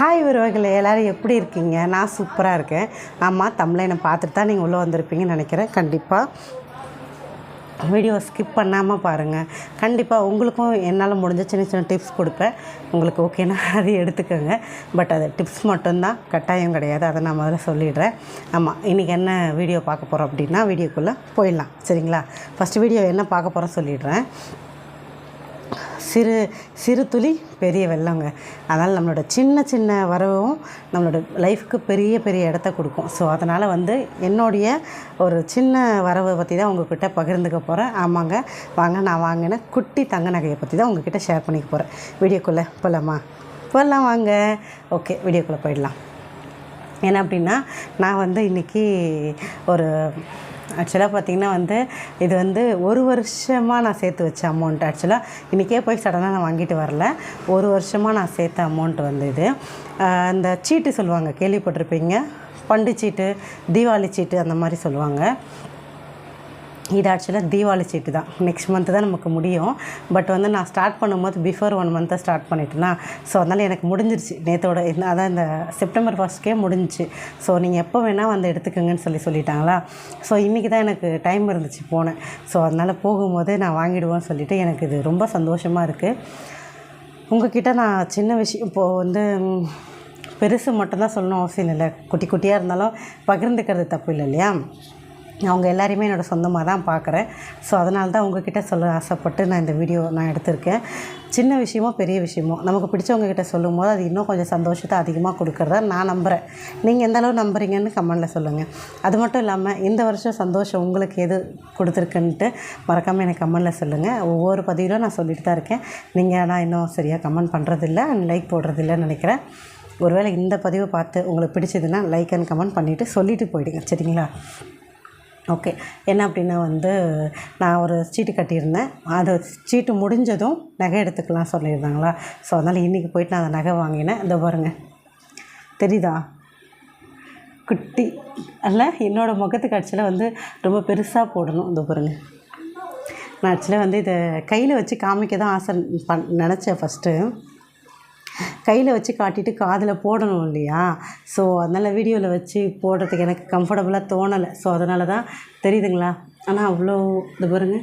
Hi உறவுகளே எல்லோரும் எப்படி இருக்கீங்க? நான் சூப்பராக இருக்கேன். ஆமாம் தமிழை என்னை பார்த்துட்டு தான் நீங்கள் உள்ளே வந்திருப்பீங்கன்னு நினைக்கிறேன். கண்டிப்பாக வீடியோ ஸ்கிப் பண்ணாமல் பாருங்கள் கண்டிப்பாக உங்களுக்கும் என்னால் முடிஞ்ச சின்ன சின்ன டிப்ஸ் கொடுப்பேன். உங்களுக்கு ஓகேனா அது எடுத்துக்கோங்க. பட் அது டிப்ஸ் மட்டும்தான். கட்டாயம் கிடையாது. அதை நான் முதல்ல சொல்லிடுறேன். ஆமாம் இன்றைக்கி என்ன வீடியோ பார்க்க போகிறோம் அப்படின்னா வீடியோக்குள்ளே போயிடலாம். சரிங்களா? ஃபஸ்ட்டு வீடியோ என்ன பார்க்க போகிறோம் சொல்லிடுறேன். சிறு சிறு துளி பெரிய வெள்ளங்க. அதனால் நம்மளோட சின்ன சின்ன வரவும் நம்மளோட லைஃப்க்கு பெரிய பெரிய இடத்த கொடுக்கும். ஸோ அதனால் வந்து என்னுடைய ஒரு சின்ன வரவை பற்றி தான் உங்ககிட்ட பகிர்ந்துக்க போகிறேன் ஆமாங்க. வாங்க நான் வாங்கின குட்டி தங்க நகையை பற்றி தான் உங்ககிட்ட ஷேர் பண்ணிக்க போகிறேன் வீடியோக்குள்ளே போகலாமா போகலாம் வாங்க. ஓகே வீடியோக்குள்ளே போயிடலாம். என்ன அப்படின்னா நான் வந்து இன்றைக்கி ஒரு ஆக்சுவலாக பார்த்திங்கன்னா வந்து இது வந்து ஒரு வருஷமாக நான் சேர்த்து வச்ச அமௌண்ட் ஆக்சுவலாக இன்றைக்கே போய் சடனாக நான் வாங்கிட்டு வரல. ஒரு வருஷமாக நான் சேர்த்த அமௌண்ட் வந்து இது. அந்த சீட்டு சொல்லுவாங்க கேள்விப்பட்டிருப்பீங்க? பண்டு சீட்டு தீபாவளி சீட்டு அந்த மாதிரி சொல்லுவாங்க. இது ஆக்சுவலாக தீபாவளி சீட்டு தான். நெக்ஸ்ட் மந்த்து தான் நமக்கு முடியும். பட் வந்து நான் ஸ்டார்ட் பண்ணும்போது பிஃபோர் ஒன் மந்த்தை ஸ்டார்ட் பண்ணிட்டேன்னா ஸோ அதனால் எனக்கு முடிஞ்சிருச்சு. நேற்றோட அதான் இந்த செப்டம்பர் ஃபஸ்ட்கே முடிஞ்சிச்சு. ஸோ நீங்கள் எப்போ வேணால் வந்து எடுத்துக்கோங்கன்னு சொல்லி சொல்லிட்டாங்களா? ஸோ இன்றைக்கி தான் எனக்கு டைம் இருந்துச்சு போனேன் ஸோ அதனால் போகும்போது நான் வாங்கிடுவேன்னு சொல்லிவிட்டு எனக்கு இது ரொம்ப சந்தோஷமாக இருக்குது உங்ககிட்ட நான் சின்ன விஷயம் இப்போது வந்து பெருசு மட்டும்தான் சொல்லணும் அவசியம் இல்லை. குட்டி குட்டியாக இருந்தாலும் பகிர்ந்துக்கிறது தப்பு இல்லை இல்லையா? அவங்க எல்லாரையுமே என்னோடய சொந்தமாக தான் பார்க்குறேன். ஸோ அதனால தான் உங்ககிட்ட சொல்ல ஆசைப்பட்டு நான் இந்த வீடியோ நான் எடுத்திருக்கேன். சின்ன விஷயமோ பெரிய விஷயமோ நமக்கு பிடிச்சவங்க கிட்ட சொல்லும் போது அது இன்னும் கொஞ்சம் சந்தோஷத்தை அதிகமாக கொடுக்குறதா நான் நம்புகிறேன் நீங்கள் எந்த அளவு நம்புறீங்கன்னு கமெண்டில் சொல்லுங்கள் அது மட்டும் இல்லாமல் இந்த வருஷம் சந்தோஷம் உங்களுக்கு எது கொடுத்துருக்குன்ட்டு மறக்காமல் எனக்கு கமெண்டில் சொல்லுங்கள் ஒவ்வொரு பதிவிலும் நான் சொல்லிட்டு தான் இருக்கேன். நீங்கள் ஆனால் இன்னும் சரியாக கமெண்ட் பண்ணுறதில்ல லைக் போடுறதில்லன்னு நினைக்கிறேன். ஒருவேளை இந்த பதிவை பார்த்து உங்களுக்கு பிடிச்சதுன்னா லைக் அண்ட் கமெண்ட் பண்ணிவிட்டு சொல்லிவிட்டு போயிடுங்க. சரிங்களா? ஓகே. என்ன அப்படின்னா வந்து நான் ஒரு சீட்டு கட்டியிருந்தேன். அது சீட்டு முடிஞ்சதும் நகை எடுத்துக்கலாம் சொல்லியிருந்தாங்களா? ஸோ அதனால் இன்றைக்கி போயிட்டு நான் அந்த நகை வாங்கினேன். இந்த பாருங்கள் தெரியுதா? குட்டி. அல்ல என்னோடய முகத்துக்கு ஆக்சுவலாக வந்து ரொம்ப பெருசாக போடணும். இந்த பாருங்க. நான் ஆக்சுவலாக வந்து இதை கையில் வச்சு காமிக்க தான் ஆசை பண் நினச்சேன் ஃபஸ்ட்டு கையில் வச்சு காட்டிட்டு காதில் போடணும் இல்லையா? ஸோ அதனால் வீடியோவில் வச்சு போடுறதுக்கு எனக்கு கம்ஃபர்டபுளாக தோணலை. ஸோ அதனால தான் தெரியுதுங்களா? ஆனால் அவ்வளோ இது பாருங்க.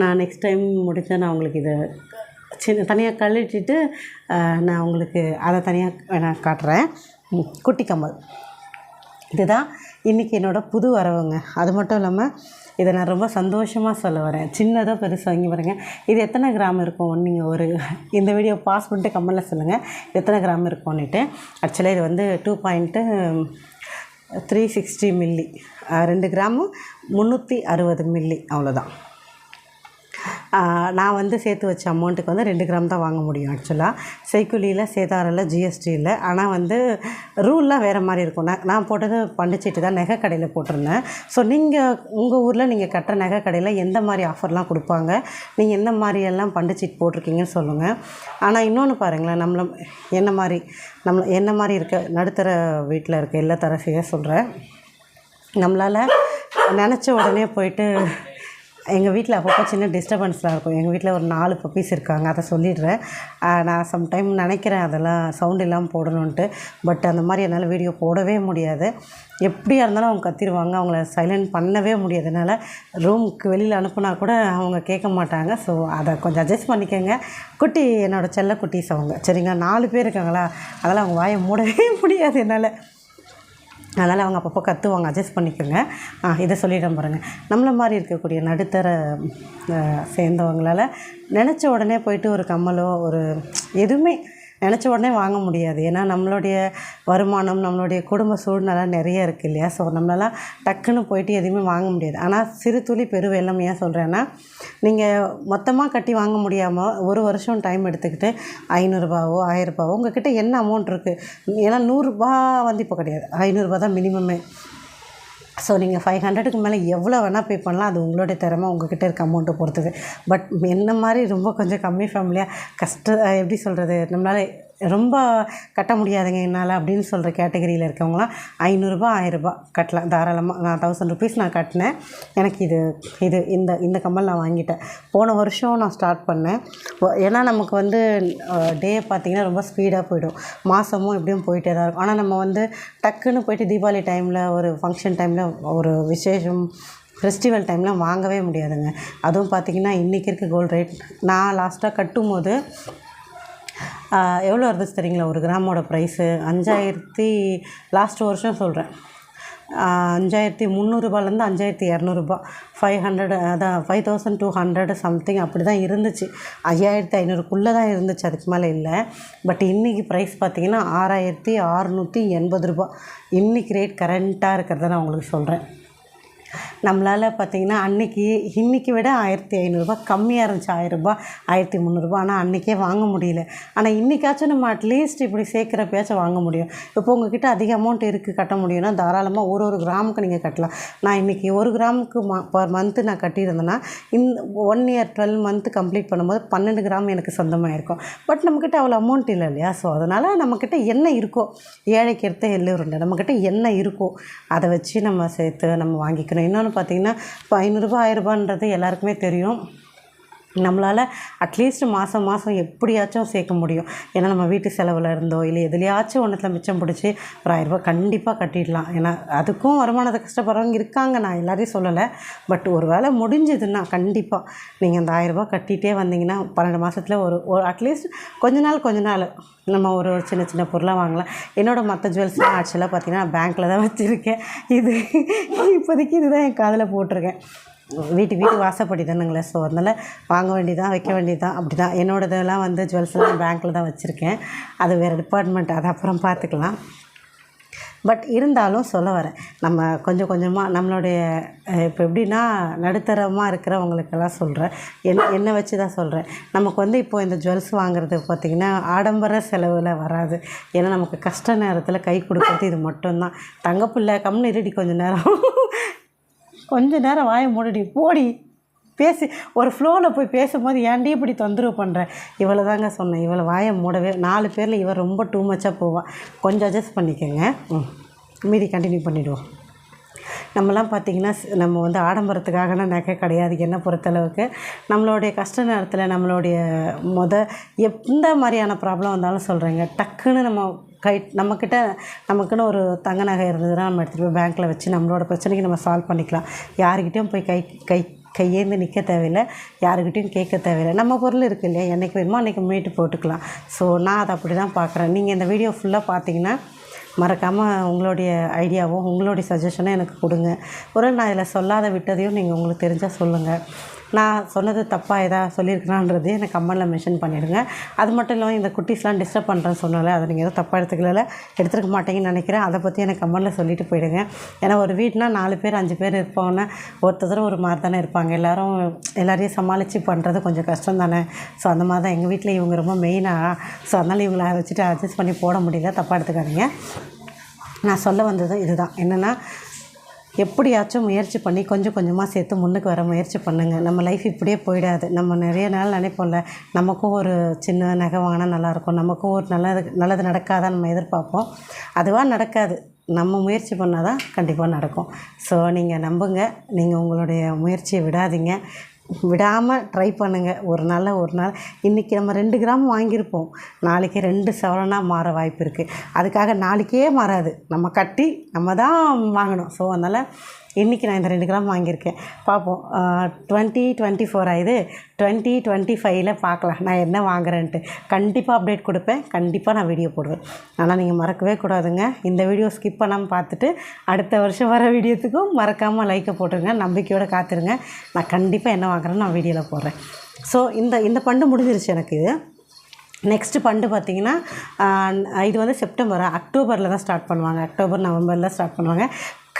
நான் நெக்ஸ்ட் டைம் முடிஞ்சால் நான் உங்களுக்கு இதை சின்ன தனியாக கழட்டிட்டு நான் உங்களுக்கு அதை தனியாக நான் காட்டுறேன். குட்டி கம்மல். இதுதான் இன்றைக்கி என்னோடய புது வரவுங்க. அது மட்டும் இல்லாமல் இதை நான் ரொம்ப சந்தோஷமாக சொல்ல வரேன். சின்னதாக பெருசாக வாங்கி பாருங்க. இது எத்தனை கிராம் இருக்கும் நீங்கள் ஒரு இந்த வீடியோ பாஸ் பண்ணிட்டு கம்மலில் சொல்லுங்கள் எத்தனை கிராம் இருக்கும்னுட்டு. ஆக்சுவலாக இது வந்து two point three sixty milli ரெண்டு கிராமு முந்நூற்றி அறுபது மில்லி அவ்வளோதான் நான் வந்து சேர்த்து வச்ச அமௌண்ட்டுக்கு வந்து ரெண்டு கிராம் தான் வாங்க முடியும் ஆக்சுவலாக செய்குலியில் சேதாரில் ஜிஎஸ்டி இல்லை ஆனால் வந்து ரூல்லாம் வேறு மாதிரி இருக்கும். நான் நான் போட்டது பண்டுச்சீட்டு தான் நகை கடையில் போட்டிருந்தேன். ஸோ நீங்கள் உங்கள் ஊரில் நீங்கள் கட்டுற நகை கடையில் எந்த மாதிரி ஆஃபர்லாம் கொடுப்பாங்க? நீங்கள் எந்த மாதிரியெல்லாம் பண்டுச்சீட் போட்டிருக்கீங்கன்னு சொல்லுங்கள் ஆனால் இன்னொன்று பாருங்களேன் நம்மள என்ன மாதிரி நம்ம என்ன மாதிரி இருக்க நடுத்தர வீட்டில் இருக்க எல்லா தரசையாக சொல்கிறேன் நம்மளால் நினச்ச உடனே போயிட்டு எங்கள் வீட்டில் அப்பப்போ சின்ன டிஸ்டர்பன்ஸ்லாம் இருக்கும். எங்கள் வீட்டில் ஒரு நாலு பப்பீஸ் இருக்காங்க. அதை சொல்லிடுறேன். நான் சம்டைம் நினைக்கிறேன் அதெல்லாம் சவுண்ட் இல்லாமல் போடணுன்ட்டு பட் அந்த மாதிரி என்னால் வீடியோ போடவே முடியாது. எப்படியா இருந்தாலும் அவங்க கத்திடுவாங்க. அவங்கள சைலண்ட் பண்ணவே முடியாது. என்னால் ரூமுக்கு வெளியில் அனுப்புனா கூட அவங்க கேட்க மாட்டாங்க. ஸோ அதை கொஞ்சம் அட்ஜஸ்ட் பண்ணிக்கோங்க. குட்டி என்னோடய செல்ல குட்டீஸ் அவங்க. சரிங்களா? நாலு பேர் இருக்காங்களா? அதனால் அவங்க வாயை மூடவே முடியாது என்னால். அதனால் அவங்க அப்பப்போ கற்றுவாங்க அட்ஜஸ்ட் பண்ணிக்கோங்க. ஆ இதை சொல்லிடுறேன் பாருங்கள் நம்மளை மாதிரி இருக்கக்கூடிய நடுத்தர சேர்ந்தவங்களால் சேர்ந்தவங்களால நினச்ச உடனே போயிட்டு ஒரு கம்மலோ ஒரு எதுவுமே நினச்ச உடனே வாங்க முடியாது. ஏன்னா நம்மளுடைய வருமானம் நம்மளுடைய குடும்ப சூழ்நிலை நிறைய இருக்குது இல்லையா? ஸோ நம்மளால் டக்குன்னு போயிட்டு எதுவுமே வாங்க முடியாது. ஆனால் சிறு துளி பெரு வெள்ளம் ஏன் சொல்கிறேன்னா நீங்கள் மொத்தமாக கட்டி வாங்க முடியாமல் ஒரு வருஷம் டைம் எடுத்துக்கிட்டு ஐநூறுரூபாவோ ஆயிரரூபாவோ கிட்டே என்ன அமௌண்ட் இருக்குது ஏன்னா நூறுரூபா வந்து இப்போ கிடையாது. ஐநூறுரூபா தான் மினிமமே ஸோ நீங்கள் ஃபைவ் ஹண்ட்ரடுக்கு மேலே எவ்வளோ வேணால் பே பண்ணலாம். அது உங்களுடைய திறமை. உங்கள்கிட்ட இருக்க அமௌண்ட்டை பொறுத்தது பட் என்ன மாதிரி ரொம்ப கொஞ்சம் கம்மி ஃபேமிலியாக கஷ்ட எப்படி சொல்கிறது நம்மளால் ரொம்ப கட்ட முடியாதுங்க என்னால் அப்படின்னு சொல்கிற கேட்டகரியில் இருக்கவங்களாம் ஐநூறுரூபா ஆயிரரூபா கட்டலாம். தாராளமாக நான் தௌசண்ட் ருபீஸ் நான் கட்டினேன். எனக்கு இது இது இந்த இந்த கம்மல் நான் வாங்கிட்டேன். போன வருஷம் நான் ஸ்டார்ட் பண்ணேன். ஏன்னா நமக்கு வந்து டே பார்த்திங்கன்னா ரொம்ப ஸ்பீடாக போயிடும். மாதமும் எப்படியும் போயிட்டே தான் இருக்கும். ஆனால் நம்ம வந்து டக்குன்னு போயிட்டு தீபாவளி டைமில் ஒரு ஃபங்க்ஷன் டைமில் ஒரு விசேஷம் ஃபெஸ்டிவல் டைம்லாம் வாங்கவே முடியாதுங்க. அதுவும் பார்த்திங்கன்னா இன்றைக்கி இருக்க கோல்டு ரேட் நான் லாஸ்ட்டாக கட்டும் போது எவ்வளோ இருந்துச்சு தெரியுங்களா? ஒரு கிராமோட ப்ரைஸு அஞ்சாயிரத்தி லாஸ்ட் வருஷம் சொல்கிறேன் அஞ்சாயிரத்தி முந்நூறுபாலேருந்து அஞ்சாயிரத்தி இரநூறுபா. ஃபைவ் ஹண்ட்ரட் அதான் five thousand two hundred something அப்படி தான் இருந்துச்சு. ஐயாயிரத்தி ஐநூறுக்குள்ளே தான் இருந்துச்சு அதுக்கு மேலே இல்லை. பட் இன்றைக்கி ப்ரைஸ் பார்த்திங்கன்னா ஆறாயிரத்தி அறநூற்றி எண்பது ரூபா. இன்றைக்கி ரேட் கரண்ட்டாக இருக்கிறத நான் உங்களுக்கு சொல்கிறேன் நம்மளால் பார்த்தீங்கன்னா அன்றைக்கி இன்றைக்கி விட ஆயிரத்தி ஐநூறுரூபா கம்மியாக இருந்துச்சு. ஆயிரரூபா ஆயிரத்தி முந்நூறுரூபா ஆனால் அன்றைக்கே வாங்க முடியல. ஆனால் இன்றைக்காச்சும் நம்ம அட்லீஸ்ட் இப்படி சேர்க்குறப்பயாச்சும் வாங்க முடியும். இப்போ உங்ககிட்ட அதிக அமௌண்ட் இருக்குது கட்ட முடியும்னா தாராளமாக ஒரு ஒரு கிராமுக்கு நீங்கள் கட்டலாம். நான் இன்றைக்கி ஒரு கிராமுக்கு மா பர் மந்த்து நான் கட்டியிருந்தேன்னா இந்த one year twelve month complete பண்ணும்போது பன்னெண்டு கிராம் எனக்கு சொந்தமாக இருக்கும் பட் நம்மக்கிட்ட அவ்வளோ அமௌண்ட் இல்லை இல்லையா? ஸோ அதனால் நம்மக்கிட்ட என்ன இருக்கோ ஏழைக்கு எடுத்த எள்ளு நம்மக்கிட்ட என்ன இருக்கோ அதை வச்சு நம்ம சேர்த்து நம்ம வாங்கிக்கணும். இன்னொன்று பார்த்தீங்கன்னா இப்போ ஐநூறுரூபா ஆயிரரூபான்றது எல்லாருக்குமே தெரியும். நம்மளால் அட்லீஸ்ட் மாதம் மாதம் எப்படியாச்சும் சேர்க்க முடியும். ஏன்னா நம்ம வீட்டு செலவில் இருந்தோ இல்லை எதுலையாச்சும் ஒன்றத்தில் மிச்சம் பிடிச்சி ஒரு ஆயிரரூபா கண்டிப்பாக கட்டிடலாம். ஏன்னா அதுக்கும் வருமானத்தை கஷ்டப்படுறவங்க இருக்காங்க. நான் எல்லாரையும் சொல்லலை. பட் ஒரு வேளை முடிஞ்சதுன்னா கண்டிப்பாக நீங்கள் அந்த ஆயிரரூபா கட்டிகிட்டே வந்தீங்கன்னா பன்னெண்டு மாதத்தில் ஒரு ஒரு அட்லீஸ்ட் கொஞ்ச நாள் கொஞ்ச நாள் நம்ம ஒரு ஒரு சின்ன சின்ன பொருளாக வாங்கலாம். என்னோடய மற்ற ஜுவல்ஸ்லாம் ஆக்சுவலாக பார்த்தீங்கன்னா பேங்க்கில் தான் வச்சுருக்கேன். இது இப்போதைக்கு இதுதான் என் காதில் போட்டிருக்கேன். வீட்டு வீட்டு வாசப்படி தானுங்களே. ஸோ அதனால் வாங்க வேண்டியதான் வைக்க வேண்டியதான் அப்படி தான் என்னோடதெல்லாம் வந்து ஜுவல்ஸ்லாம் பேங்க்கில் தான் வச்சுருக்கேன். அது வேறு டிபார்ட்மெண்ட் அது அப்புறம் பார்த்துக்கலாம். பட் இருந்தாலும் சொல்ல வரேன் நம்ம கொஞ்சம் கொஞ்சமாக நம்மளுடைய இப்போ எப்படின்னா நடுத்தரமாக இருக்கிறவங்களுக்கெல்லாம் சொல்கிறேன் என்ன என்னை வச்சு தான் சொல்கிறேன் நமக்கு வந்து இப்போ இந்த ஜுவல்ஸ் வாங்குறது பார்த்திங்கன்னா ஆடம்பர செலவில் வராது. ஏன்னா நமக்கு கஷ்ட நேரத்தில் கை கொடுக்கறது இது மட்டும்தான். தங்கப்பிள்ளை கம்னு இருடி கொஞ்சம் நேரம். கொஞ்ச நேரம் வாயை மூடடி போடி. பேசி ஒரு ஃப்ளோவில் போய் பேசும்போது ஏன்டி இப்படி தொந்தரவு பண்ணுற இவளை தாங்க சொன்னேன். இவளை வாயை மூடவே நாலு பேரில் இவள் ரொம்ப டூ மச்சாக போவாள் கொஞ்சம் அட்ஜஸ்ட் பண்ணிக்கோங்க. ம். மீதி கண்டினியூ பண்ணிவிடுவோம் நம்மலாம் பார்த்திங்கன்னா நம்ம வந்து ஆடம்பரத்துக்காகனா நகை கிடையாது. என்னை பொறுத்தளவுக்கு? நம்மளுடைய கஷ்ட நேரத்தில் நம்மளுடைய மொத எந்த மாதிரியான ப்ராப்ளம் வந்தாலும் சொல்கிறேங்க டக்குன்னு நம்ம கை நம்மக்கிட்ட நமக்குன்னு ஒரு தங்க நகை இருந்ததுன்னா நம்ம எடுத்துகிட்டு போய் பேங்க்கில் வச்சு நம்மளோட பிரச்சனைக்கு நம்ம சால்வ் பண்ணிக்கலாம். யாருக்கிட்டேயும் போய் கை கை கையேந்து நிற்க தேவையில்லை. யாருக்கிட்டையும் கேட்க தேவையில்லை. நம்ம பொருள் இருக்குது இல்லையா? என்றைக்கு வேணுமோ அன்றைக்கி மீட்டு போட்டுக்கலாம். ஸோ நான் அதை அப்படி தான் பார்க்குறேன். நீங்கள் இந்த வீடியோ ஃபுல்லாக பார்த்தீங்கன்னா மறக்காமல் உங்களுடைய ஐடியாவும் உங்களுடைய சஜஷனும் எனக்கு கொடுங்க. ஒரு நான் இதில் சொல்லாத விட்டதையும் நீங்கள் உங்களுக்கு தெரிஞ்சால் சொல்லுங்கள் நான் சொன்னது தப்பாக எதாவது சொல்லியிருக்கேனான்றதையும் எனக்கு கமெண்டில் மென்ஷன் பண்ணிடுங்க. அது மட்டும் இல்லாமல் இந்த குட்டீஸ்லாம் டிஸ்டர்ப் பண்ணுறேன்னு சொன்னல அதை நீங்கள் எதுவும் தப்பாக எடுத்துக்கல எடுத்துருக்க மாட்டேங்கன்னு நினைக்கிறேன். அதை பற்றி எனக்கு கமெண்டில் சொல்லிட்டு போயிடுங்க. ஏன்னா ஒரு வீட்னால் நாலு பேர் அஞ்சு பேர் இருப்பாங்கன்னா ஒருத்தர் ஒரு மாதிரி தானே இருப்பாங்க. எல்லாரும் எல்லாரையும் சமாளித்து பண்ணுறது கொஞ்சம் கஷ்டம் தானே. ஸோ அந்த மாதிரி தான் எங்கள் வீட்டில் இவங்க ரொம்ப மெயினாக ஸோ அதனால் இவங்களை வச்சுட்டு அட்ஜஸ்ட் பண்ணி போட முடியல. தப்பாக எடுத்துக்காதீங்க. நான் சொல்ல வந்தது இதுதான். என்னென்னா எப்படியாச்சும் முயற்சி பண்ணி கொஞ்சம் கொஞ்சமாக சேர்த்து முன்னுக்கு வர முயற்சி பண்ணுங்கள் நம்ம லைஃப் இப்படியே போயிடாது. நம்ம நிறைய நாள் நினைப்போம்ல நமக்கும் ஒரு சின்ன நகை வாங்கினா நல்லாயிருக்கும் நமக்கும் ஒரு நல்லது நல்லது நடக்காதான் நம்ம எதிர்பார்ப்போம். அதுவாக நடக்காது. நம்ம முயற்சி பண்ணால் தான் கண்டிப்பாக நடக்கும். ஸோ நீங்கள் நம்புங்க. நீங்கள் உங்களுடைய முயற்சியை விடாதீங்க. விடாமல் ட்ரை பண்ணுங்கள் ஒரு நாள் ஒரு நாள். இன்றைக்கி நம்ம ரெண்டு கிராம் வாங்கியிருப்போம். நாளைக்கு ரெண்டு சவரனாக மாற வாய்ப்பு இருக்குது அதுக்காக நாளைக்கே மாறாது. நம்ம கட்டி நம்ம தான் வாங்கணும். ஸோ அதனால் இன்றைக்கி நான் இந்த ரெண்டு கிராம் வாங்கியிருக்கேன். பார்ப்போம். டுவெண்ட்டி டுவெண்ட்டி ஃபோர் ஆகுது டுவெண்ட்டி டுவெண்ட்டி ஃபைவ்ல பார்க்கலாம். நான் என்ன வாங்குறேன்ட்டு. கண்டிப்பாக அப்டேட் கொடுப்பேன். கண்டிப்பாக நான் வீடியோ போடுவேன். ஆனால் நீங்கள் மறக்கவே கூடாதுங்க. இந்த வீடியோ ஸ்கிப் பண்ணாமல் பார்த்துட்டு அடுத்த வருஷம் வர வீடியோத்துக்கும் மறக்காமல் லைக்கை போட்டுருங்க. நம்பிக்கையோடு காத்துருங்க. நான் கண்டிப்பாக என்ன வாங்குறேன்னு நான் வீடியோவில் போடுறேன். ஸோ இந்த இந்த பண்டு முடிஞ்சிருச்சு எனக்கு இது. நெக்ஸ்ட்டு பண்டு பார்த்திங்கன்னா இது வந்து செப்டம்பர் அக்டோபரில் தான் ஸ்டார்ட் பண்ணுவாங்க. அக்டோபர் நவம்பரில் ஸ்டார்ட் பண்ணுவாங்க.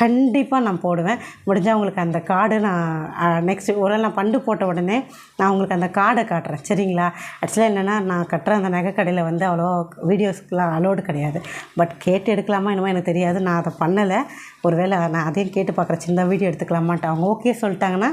கண்டிப்பாக நான் போடுவேன். முடிஞ்சால் உங்களுக்கு அந்த கார்டு நான் நெக்ஸ்ட் ஒரு நான் பண்டு போட்ட உடனே நான் உங்களுக்கு அந்த கார்டை காட்டுறேன். சரிங்களா? ஆக்சுவலாக என்னென்னா நான் கட்டுற அந்த நகை கடையில் வந்து அவ்வளோ வீடியோஸ்க்குலாம் அலோடு கிடையாது. பட் கேட்டு எடுக்கலாமா என்னமோ எனக்கு தெரியாது. நான் அதை பண்ணலை. ஒருவேளை நான் அதையும் கேட்டு பார்க்குறேன் சின்ன வீடியோ எடுத்துக்கலாமான்ட்டு அவங்க ஓகே சொல்லிட்டாங்கன்னா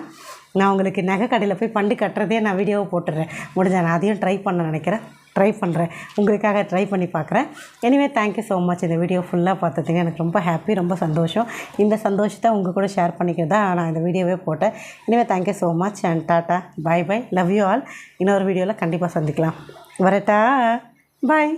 நான் உங்களுக்கு நகை கடையில் போய் பண்டு கட்டுறதே நான் வீடியோவை போட்டுடுறேன். முடிஞ்சால் நான் அதையும் ட்ரை பண்ண நினைக்கிறேன். ட்ரை பண்ணுறேன் உங்களுக்காக ட்ரை பண்ணி பார்க்குறேன். Anyway thank you so much இந்த வீடியோ ஃபுல்லாக பார்த்ததுக்கு எனக்கு ரொம்ப ஹாப்பி ரொம்ப சந்தோஷம். இந்த சந்தோஷத்தை உங்கள் கூட ஷேர் பண்ணிக்கிறதா நான் இந்த வீடியோவே போட்டேன். Anyway thank you so much and tata bye bye love you all இன்னொரு வீடியோவில் கண்டிப்பாக சந்திக்கலாம். வரட்டா. பாய்